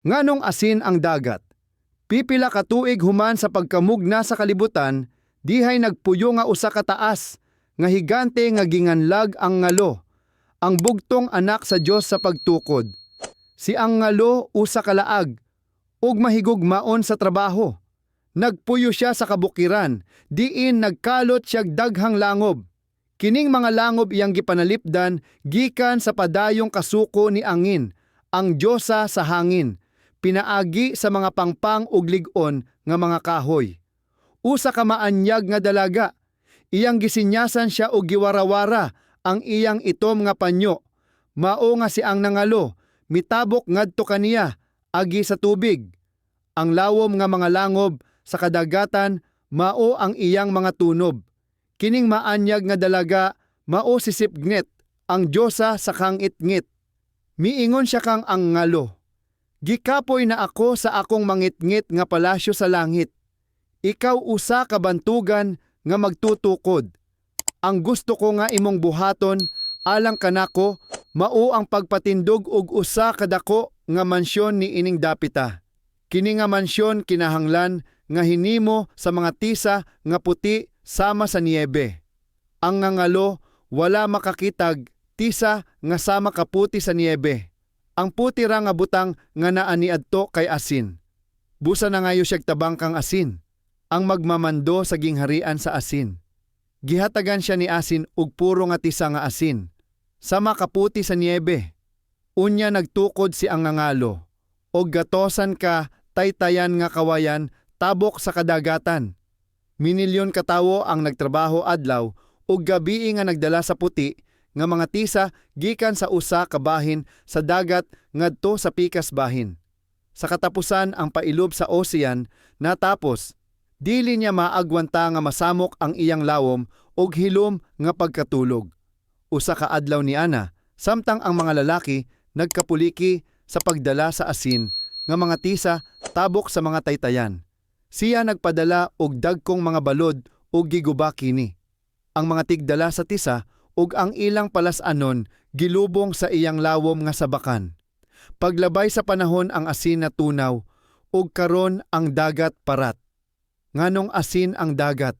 Nganong asin ang dagat. Pipila ka tuig human sa pagkamugna sa kalibutan, dihay nagpuyo nga usa ka taas, nga higante nga ginganlag ang ngalo, ang bugtong anak sa Dios sa pagtukod. Si ang ngalo usa ka laag, ug mahigugmaon sa trabaho. Nagpuyo siya sa kabukiran, diin nagkalot siya daghang langob. Kining mga langob iyang gipanalipdan gikan sa padayong kasuko ni angin, ang Diyosa sa hangin, pinaagi sa mga pangpang ug lig-on nga mga kahoy. Usa ka maanyag nga dalaga, iyang gisinyasan siya og giwarawara ang iyang itom nga panyo. Mao nga si ang nangalo, mitabok ngadto kaniya agi sa tubig. Ang lawom nga mga langob sa kadagatan mao ang iyang mga tunob. Kining maanyag nga dalaga mao si Sipgnet, ang Diyosa sa kang itngit. Miingon siya kang ang ngalo. Gikapoy na ako sa akong mangitngit nga palasyo sa langit. Ikaw usa ka bantugan nga magtutukod. Ang gusto ko nga imong buhaton alang kanako mao ang pagpatindog og usa kadako nga mansyon ni ining dapita. Kini nga mansyon kinahanglan nga hinimo sa mga tisa nga puti sama sa niebe. Ang ngangalo wala makakitag tisa nga sama kaputi sa niebe. Ang puti ra nga butang nga naa ni adto kay asin. Busa na ngayo siya tabang kang asin. Ang magmamando sa gingharian sa asin. Gihatagan siya ni asin ug puro nga tisa nga asin. Sama kaputi sa niebe. Unya nagtukod si ang ngangalo. Og gatosan ka taytayan nga kawayan tabok sa kadagatan. Minilyon katawo ang nagtrabaho adlaw ug gabi nga nagdala sa puti nga mga tisa gikan sa usa ka bahin sa dagat ngadto sa pikas bahin. Sa katapusan ang pailob sa ocean natapos dili niya maagwanta nga masamok ang iyang lawom og hilom nga pagkatulog. Usa ka adlaw ni Ana samtang ang mga lalaki nagkapuliki sa pagdala sa asin nga mga tisa tabok sa mga taytayan. Siya nagpadala og dagkong mga balod ug giguba kini. Ang mga tigdala sa tisa ug ang ilang palas-anon gilubong sa iyang lawom nga sabakan. Paglabay sa panahon ang asin na tunaw ug karon ang dagat parat. Nganong asin ang dagat